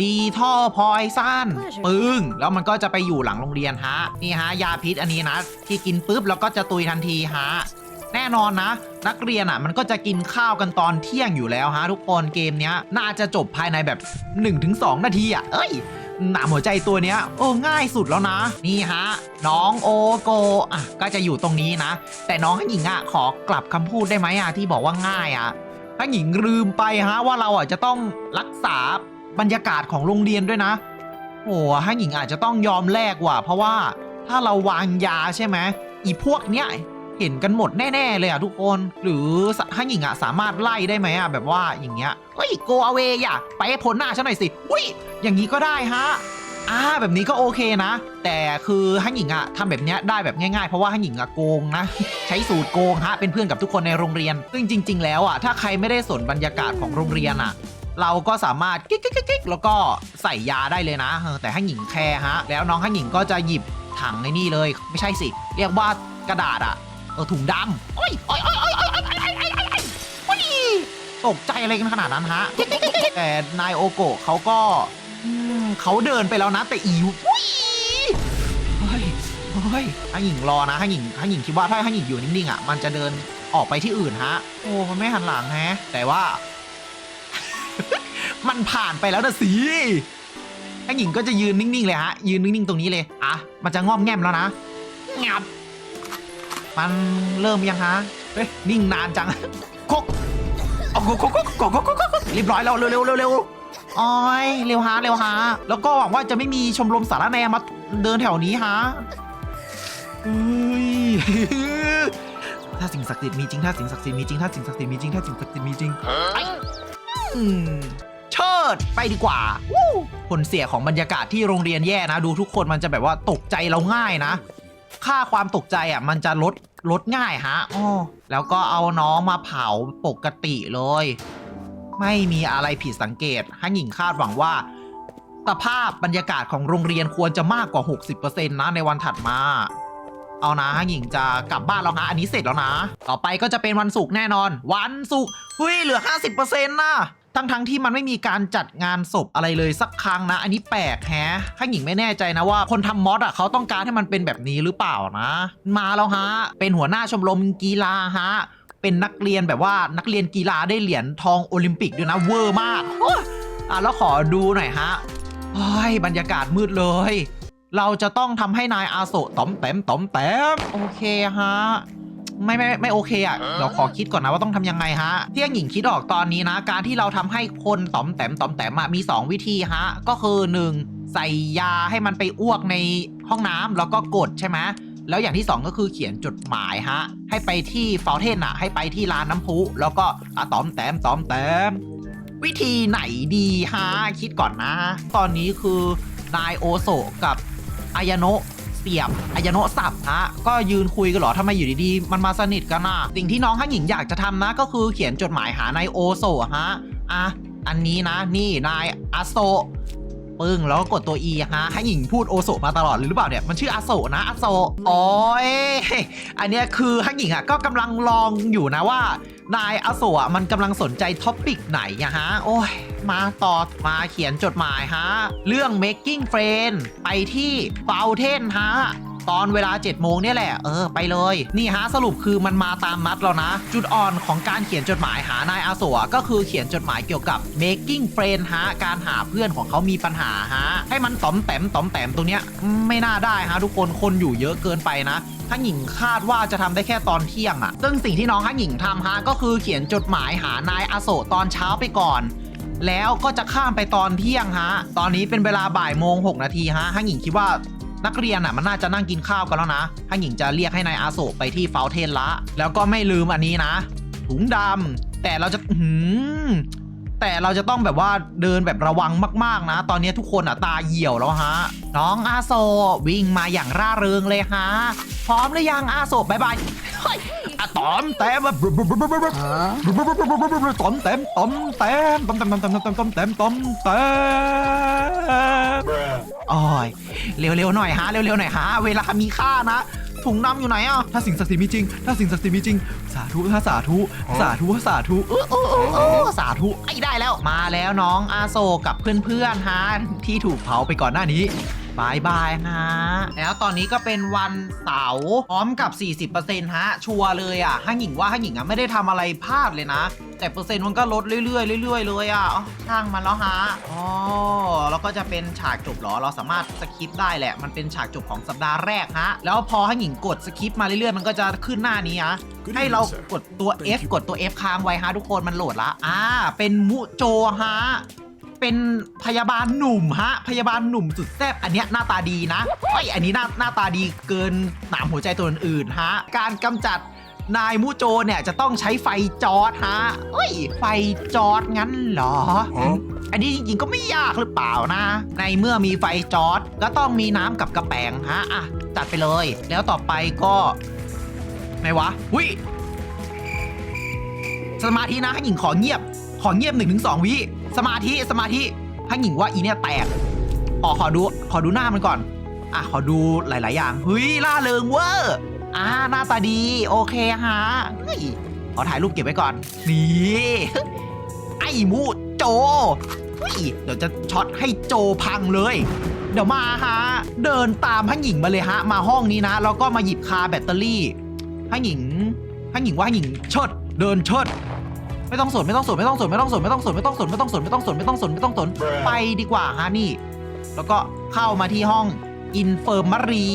รีท่อพอยซันปึ้ง แล้วมันก็จะไปอยู่หลังโรงเรียนฮะ นี่ฮะ ยาพิษอันนี้นะ ที่กินปุ๊บแล้วก็จะตุยทันทีฮะ แน่นอนนะ นักเรียนอะ มันก็จะกินข้าวกันตอนเที่ยงอยู่แล้วฮะ ทุกคนเกมเนี้ย น่าจะจบภายในแบบ 1-2 นาทีอะ เอ้ยหนามหัวใจตัวเนี้ยโอ้ง่ายสุดแล้วนะ นี่ฮะ น้องโอโกอะก็จะอยู่ตรงนี้นะ แต่น้องหญิงอะขอกลับคำพูดได้ไหมอะที่บอกว่าง่ายอะถ้าหญิงลืมไปฮะว่าเราอะจะต้องรักษา บรรยากาศของโรงเรียนด้วยนะโอ้ฮั่หญิงอาจจะต้องยอมแลกว่ะเพราะว่าถ้าเราวางยาใช่ไหมอีพวกเนี้ยเห็นกันหมดแน่ๆเลยอะทุกคน หรือฮั่หญิงอะสามารถไล่ได้ไหมอะแบบว่าอย่างเงี้ยเฮ้ยโกเอาเวอย่าไปให้พ้นหน้าฉันหน่อยสิอุ้ยอย่างนี้ก็ได้ฮะอ่าแบบนี้ก็โอเคนะ แต่คือฮั่นหญิงอะทำแบบเนี้ยได้แบบง่ายๆ เพราะว่าฮั่นหญิงอะโกงนะ ใช้สูตรโกงฮะเป็นเพื่อนกับทุกคนในโรงเรียน ซึ่งจริง ๆ แล้วอะถ้าใครไม่ได้สนบรรยากาศของโรงเรียนอะ เราก็สามารถกิ๊กกิ๊กิกแล้วก็ใส่ยาได้เลยนะ แต่ให้หญิงแคร์ฮะ แล้วน้องให้หญิงก็จะหยิบถังในนี่เลย ไม่ใช่สิ เรียกว่ากระดาษอะเออถุงดำโอ้ยโอ้ยโอ้ยโอ้ยโอ้ยโอ้ยโอ้ยตกใจอะไรกันขนาดนั้นฮะแต่นายโอโกะเขาก็เขาเดินไปแล้วนะแต่อิวเฮ้ยเฮ้ยให้หญิงรอนะให้หญิงให้หญิงคิดว่าถ้าให้หญิงอยู่นิ่งๆอะมันจะเดินออกไปที่อื่นฮะ โอ้มันไม่หันหลังฮะ แต่ว่า มันผ่านไปแล้วนะสิฮังหญิงก็จะยืนนิ่งๆเลยฮะ ยืนนิ่งๆตรงนี้เลย อะ มันจะงอมแงมแล้วนะงับ มันเริ่มยังฮะ เฮ้ย นิ่งนานจังคกโอ้โหคกคกคกคกคกคกเรียบร้อยแล้วเร็วเร็วเร็วเร็วโอ้ยเร็วฮะเร็วฮะ แล้วก็หวังว่าจะไม่มีชมรมสารแนมาเดินแถวนี้ฮะเฮ้ยถ้าสิ่งศักดิ์สิทธิ์มีจริงถ้าสิ่งศักดิ์สิทธิ์มีจริงถ้าสิ่งศักดิ์สิทธิ์มีจริงถ้าสิ่งศักดิ์สิทธิ์มีจริงไอ้อืม เชิดไปดีกว่าผลเสียของบรรยากาศที่โรงเรียนแย่นะ ดูทุกคนมันจะแบบว่าตกใจเราง่ายนะ ค่าความตกใจอะ มันจะลดลดง่ายฮะอ้อแล้วก็เอาน้องมาเผาปกติเลย ไม่มีอะไรผิดสังเกตฮั่นหญิงคาดหวังว่าสภาพบรรยากาศของโรงเรียนควรจะมากกว่า 60%นะในวันถัดมา เอานะฮั่นหญิงจะกลับบ้านแล้วนะ อันนี้เสร็จแล้วนะ ต่อไปก็จะเป็นวันศุกร์แน่นอน วันศุกร์เฮ้ยเหลือ 50%นะ ทั้งทั้งๆที่มันไม่มีการจัดงานศพอะไรเลยสักครั้งนะ อันนี้แปลกแฮะฮั่นหญิงไม่แน่ใจนะว่าคนทำมอสอะเขาต้องการให้มันเป็นแบบนี้หรือเปล่านะ มาแล้วฮะ เป็นหัวหน้าชมรมกีฬาฮะ เป็นนักเรียนแบบว่านักเรียนกีฬาได้เหรียญทองโอลิมปิกด้วยนะเวอร์มากอะแล้วขอดูหน่อยฮะเฮ้ยบรรยากาศมืดเลย เราจะต้องทำให้นายอาโซะต๋อมแต้มต๋อมแต้มโอเคฮะ ไม่ไม่ไม่โอเคอะเดี๋ยวขอคิดก่อนนะว่าต้องทำยังไงฮะที่ยังหญิงคิดออกตอนนี้นะ การที่เราทำให้คนต๋อมแต้มต๋อมแต้มอะมี 2 วิธีฮะ ก็คือ 1. ใส่ยาให้มันไปอ้วกในห้องน้ำแล้วก็กดใช่ไหมแล้วอย่างที่ 2 ก็คือเขียนจดหมายฮะ ให้ไปที่ฟาวเทนอะให้ไปที่ร้านน้ำพุ แล้วก็อะตอมแต้มตอมแต้มวิธีไหนดีฮะคิดก่อนนะ ตอนนี้คือนายโอโซกับอายาโนะเสียบอายาโนะสับฮะก็ยืนคุยกันเหรอทำไมอยู่ดีๆ มันมาสนิทกันอะสิ่งที่น้องข้างหญิงอยากจะทำนะ ก็คือเขียนจดหมายหานายโอโซฮะอะอันนี้นะนี่นายอาโซ ปึ้งแล้วก็กดตัว E ฮะให้หญิงพูดโอโซมาตลอดเลยหรือเปล่าเนี่ยมันชื่ออาโซนะอาโซโอ้ยอันเนี้ยคือฮักหญิงอะก็กำลังลองอยู่นะว่านายอาโซะมันกำลังสนใจท็อปิกไหนอะฮะโอ้ยมาต่อมาเขียนจดหมายฮะ เรื่อง making friend ไปที่ fountain ฮะ ตอนเวลา7โมงเนี่ยแหละ เออ ไปเลย นี่ฮะสรุปคือมันมาตามนัดแล้วนะ จุดอ่อนของการเขียนจดหมายหานายอาโซะก็คือเขียนจดหมายเกี่ยวกับ making friend ฮะ การหาเพื่อนของเขามีปัญหาฮะ ให้มันต๋อมแต้มต๋อมแต้มตรงเนี้ยไม่น่าได้ฮะทุกคน คนอยู่เยอะเกินไปนะฮั่นหญิงคาดว่าจะทำได้แค่ตอนเที่ยงอะซึ่งสิ่งที่น้องฮั่นหญิงทำฮะก็คือเขียนจดหมายหานายอาโซะตอนเช้าไปก่อนแล้วก็จะข้ามไปตอนเที่ยงฮะ ตอนนี้เป็นเวลาบ่ายโมง 6 นาทีฮะฮั่นหญิงคิดว่า นักเรียนอะมันน่าจะนั่งกินข้าวกันแล้วนะฮั่นหญิงจะเรียกให้นายอาโศกไปที่เฟลเทนละ แล้วก็ไม่ลืมอันนี้นะ ถุงดำแต่เราจะหืมแต่เราจะต้องแบบว่าเดินแบบระวังมากๆนะ ตอนนี้ทุกคนอะตาเหี่ยวแล้วฮะ น้องอาโซวิ่งมาอย่างร่าเริงเลยฮะ พร้อมหรือยังอาโซบายบาย อะตอมแต้มอะตอมเต็มตอมเต็มตอมเต็มตอมเต็มตอมเต็มเต็มตอมเต็มโอ้ยเร็วๆหน่อยฮะเร็วๆหน่อยฮะเวลามีค่านะทุถุงดำอยู่ไหนอะถ้าสิ่งศักดิ์สิทธิ์มีจริง ถ้าสิ่งศักดิ์สิทธิ์มีจริง สาธุถ้าสาธุสาธุสาธุเออเออเออเออสาธุไอ้ได้แล้ว มาแล้วน้องอาโซกับเพื่อนๆฮะที่ถูกเผาไปก่อนหน้านี้ บายบายฮะ แล้วตอนนี้ก็เป็นวันเสาร์พร้อมกับ 40%ฮะ ชัวร์เลยอะห้างหญิงว่าห้างหญิงอะไม่ได้ทำอะไรพลาดเลยนะ แต่เปอร์เซ็นต์มันก็ลดเรื่อยๆเรื่อยๆเลยอะอ๋อช่างมันแล้วฮะอ๋อแล้วก็จะเป็นฉากจบเหรอ เราสามารถสคิปได้แหละ มันเป็นฉากจบของสัปดาห์แรกฮะ แล้วพอห้างหญิงกดสคิปมาเรื่อยๆ มันก็จะขึ้นหน้านี้ฮะ Good ให้เรา evening, sir. กดตัว F กดตัว F ค้างไว้ฮะทุกคน มันโหลดละ อ่า เป็นมุโจฮะ เป็นพยาบาลหนุ่มฮะ พยาบาลหนุ่มสุดแซ่บอันเนี้ยหน้าตาดีนะเอ้ยอันนี้หน้าหน้าตาดีเกินหนามหัวใจตัวอื่นๆฮะ การกำจัดนายมุโจเนี่ยจะต้องใช้ไฟจอร์ดฮะเอ้ย ไฟจอร์ดงั้นเหรอ Huh? อันนี้จริงๆก็ไม่ยากหรือเปล่านะ ในเมื่อมีไฟจอร์ดก็ต้องมีน้ำกับกระแปงฮะ อะ จัดไปเลย แล้วต่อไปก็ไหนวะหุยสมาธินะให้หญิงขอเงียบ ขอเงียบหนึ่งถึงสองวิสมาธิสมาธิให้หญิงว่าอีเนี่ยแตกขอขอดูขอดูหน้ามันก่อน อะขอดูหลาย ๆ อย่างเฮ้ยล่าเริงเวอร์อ่าหน้าตาดีโอเคฮะเฮ้ยขอถ่ายรูปเก็บไว้ก่อนนี่ไอ้มูโจเฮ้ยเดี๋ยวจะช็อตให้โจพังเลย เดี๋ยวมาฮะเดินตามฮั่นหญิงมาเลยฮะ มาห้องนี้นะแล้วก็มาหยิบคาแบตเตอรี่ฮั่นหญิงฮั่นหญิงว่าหญิงเชิดเดินเชิด ไม่ต้องสนไม่ต้องสนไม่ต้องสนไม่ต้องสนไม่ต้องสนไม่ต้องสนไม่ต้องสนไม่ต้องสนไม่ต้องสนไม่ต้องสนไปดีกว่าฮะนี่ แล้วก็เข้ามาที่ห้องอินเฟอร์มารี